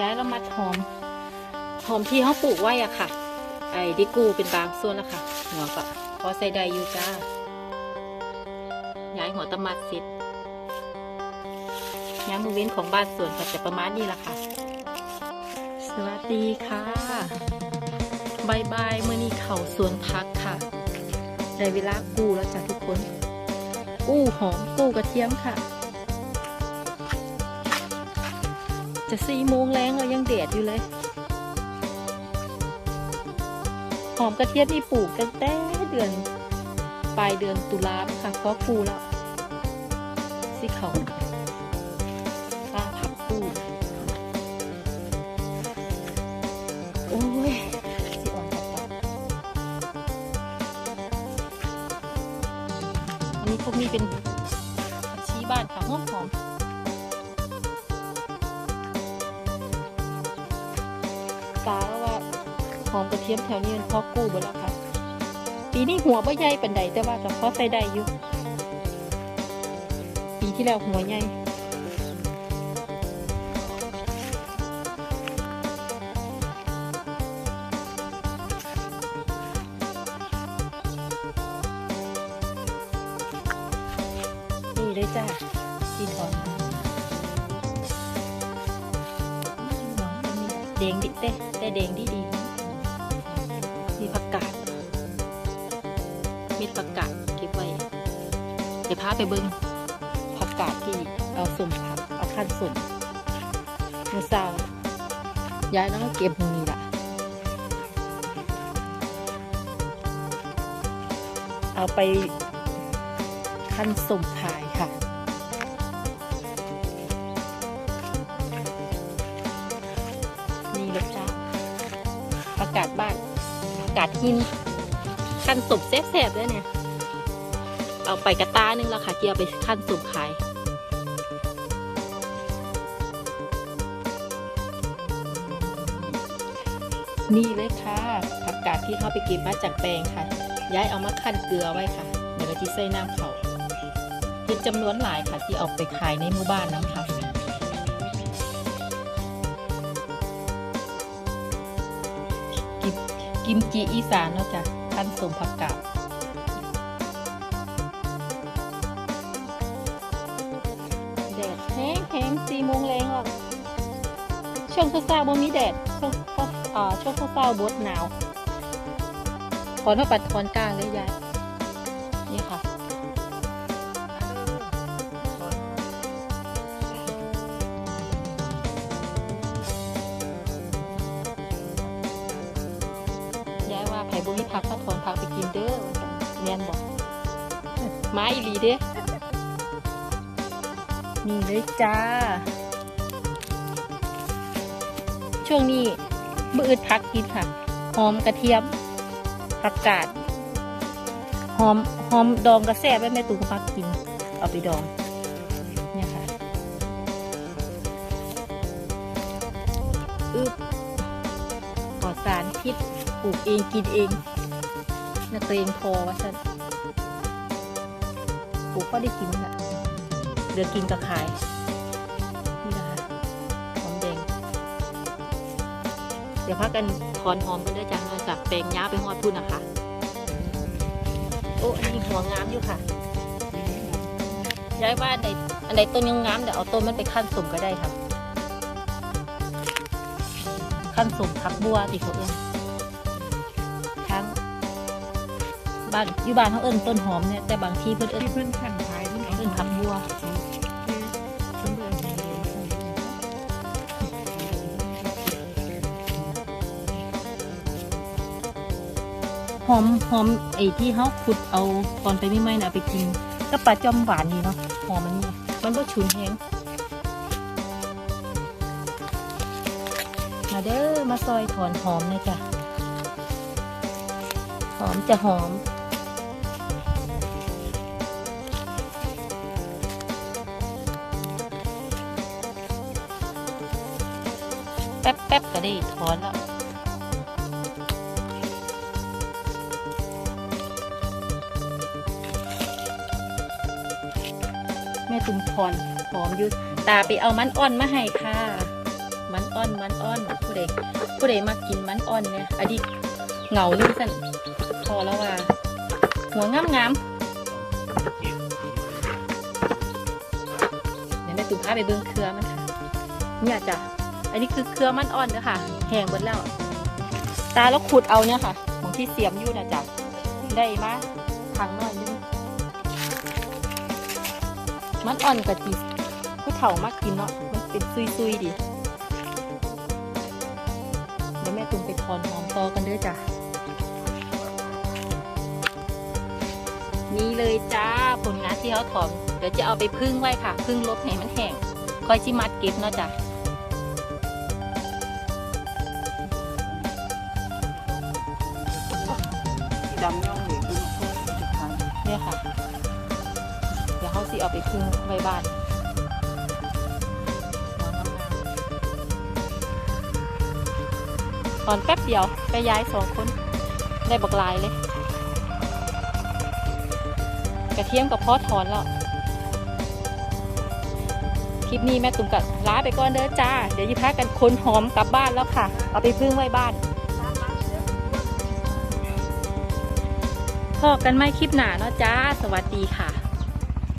ย้ายแล้วมัดหอม หอมที่เขาปลูกไว้อะค่ะ ไอ้ดิกูเป็นบางส่วนแล้วค่ะ หัวก็พอใส่ได้อยู่จ้า ย้ายหัวตะมัดเสร็จย้ายมือเว้นของบ้านสวนก็จะประมาณนี้ละค่ะ สวัสดีค่ะบายบายเมื่อนี้เข่าสวนพักค่ะ ได้เวลากู้แล้วจ้ะทุกคน กู้หอมกู้กระเทียมค่ะ จะสี่โมงแรงเรายังแดดอยู่เลย หอมกระเทียมนี่ปลูกตั้งแต่เดือน ปลายเดือนตุลาค่ะก็กู้แล้วสิเขาป้าผักกูโอ้ยสิอ่อนจัดจ้ะอันนี้พวกนี้เป็นผักชีบ้านค่ะหอมหอม หอมกระเทียมแถวนี้มันพอกู้บ่ล้วค่ะ ปีนี้หัวบ่ใหญ่ปันใดแต่ว่าก็พอใส่ได้อยู่ ปีที่แล้วหัวใหญ่นี่เลยจ้ากินหอมแดงดิเต้แต่แดงดีดี เดี๋ยวพาไปเบิ้งผักกาดที่เอาสุ่มผักเอาขั้นสุ่มเมื่อเช้าย้ายแล้วก็เก็บตรงนี้ละเอาไปขั้นสุ่มขายค่ะนี่เลยจ้าอากาศบ้านอากาศหินขั้นสุกแซ่บๆด้วยเนี่ย เอาไปกระตานึงแล้วค่ะเกียร์ไปขั้นสุกขายนี่เลยค่ะผักกาดที่เขาไปเก็บมาจากแปลงค่ะ ย้ายเอามาขั้นเกลือไว้ค่ะ เดี๋ยวจะใส่น้ำเขาเป็นจำนวนหลายค่ะที่เอาไปขายในหมู่บ้านนะคะกิมกิมจิอีสานเนาะจ้ะขั้นสมผักกาด ช่วงเช้าๆบ่มีแดดช่วงเอ่อช่วงเช้าๆบดหนาวถอนเท่าปัดถอนกลางเลยยายนี่ค่ะยายว่าไผ่บุญพักถ้าถอนพักไปกินเด้อแม่นบอกไม้อีหลีเด้นี่เลยจ้า ช่วงนี้มืออึดพักกินค่ะ หอมกระเทียมผักกาด หอมหอมดองกระแซ่บไว้แม่ตู่ก็พักกิน เอาไปดอง เนี่ยค่ะอึบปลอดสารพิษปลูกเองกินเองนักเรงพอว่าฉันปลูกก็ได้กินค่ะเหลือกินก็ขาย เดี๋ยวพักกันถอนหอมกันด้วยจ้ะมาจากแปลงย้าไปหอดพุ่นนะคะ โอ้อันนี้หัวงามอยู่ค่ะย้ายว่าอันใดอันใดต้นยังงามเดี๋ยวเอาต้นมันไปขั้นสมก็ได้ค่ะ ขั้นสมผักบัวติเขาเอื้นทั้งบ้านอยู่บ้านเขาเอิ้นต้นหอมเนี่ยแต่บางทีเพิ่นเอิ้นที่เพื่อนขันท้ายนี่เอิ้นผักบัว หอมหอมไอ้ที่เขาขุดเอาตอนไปไม่ไหม้น่ะเอาไปกินก็ปลาจอมหวานนี่เนาะหอมมันนี่มันก็ฉุนแฮงมาเด้อมาซอยถอนหอมเลยจ้ะหอมจะหอมแป๊บแป๊บๆก็ได้ถอนแล้ว แม่ตุ่มพรหอมอยุตาไปเอามันอ่อนมาให้ค่ะ มันอ่อนมันอ่อนผู้ใดผู้ใดมากินมันอ่อนเนี่ยอดีตเหงาอยู่สั่นพอแล้วว่า หัวงามงามเดี๋ยวแม่ตุ้มพาไปเบิ้งเครือมันค่ะเนี่ยจ้ะอันนี้คือเครือมันอ่อนเด้อค่ะแห้งหมดแล้ว ตาแล้วขุดเอาเนี่ยค่ะของที่เสียมอยู่นะจ้ะได้มาทางน้อยนึง มันอ่อนกะจิผู้เฒ่ามากกินเนาะมันเป็นซุยๆดีเดี๋ยวแม่ตุ้มไปถอนหอมตอกันเด้อจ้ะนี่เลยจ้าผลงานที่เขาถอมเดี๋ยวจะเอาไปพึ่งไว้ค่ะ พึ่งลบให้มันแห้งคอยจิมัดเก็บเนาะจ้ะดำย่องเหลือ เอาไปพึ่งไว้บ้านหัวงามๆถอนแป๊บเดียวไปย้ายสองคน ได้บักลายเลย กระเทียมกับพอถอนแล้ว คลิปนี้แม่ตุ่มกับลาไปก่อนเด้อจ้า เดี๋ยวยิพากันคนหอมกลับบ้านแล้วค่ะ เอาไปพึ่งไว้บ้านพอกันไหมคลิปหนาเนาะจ้า สวัสดีค่ะ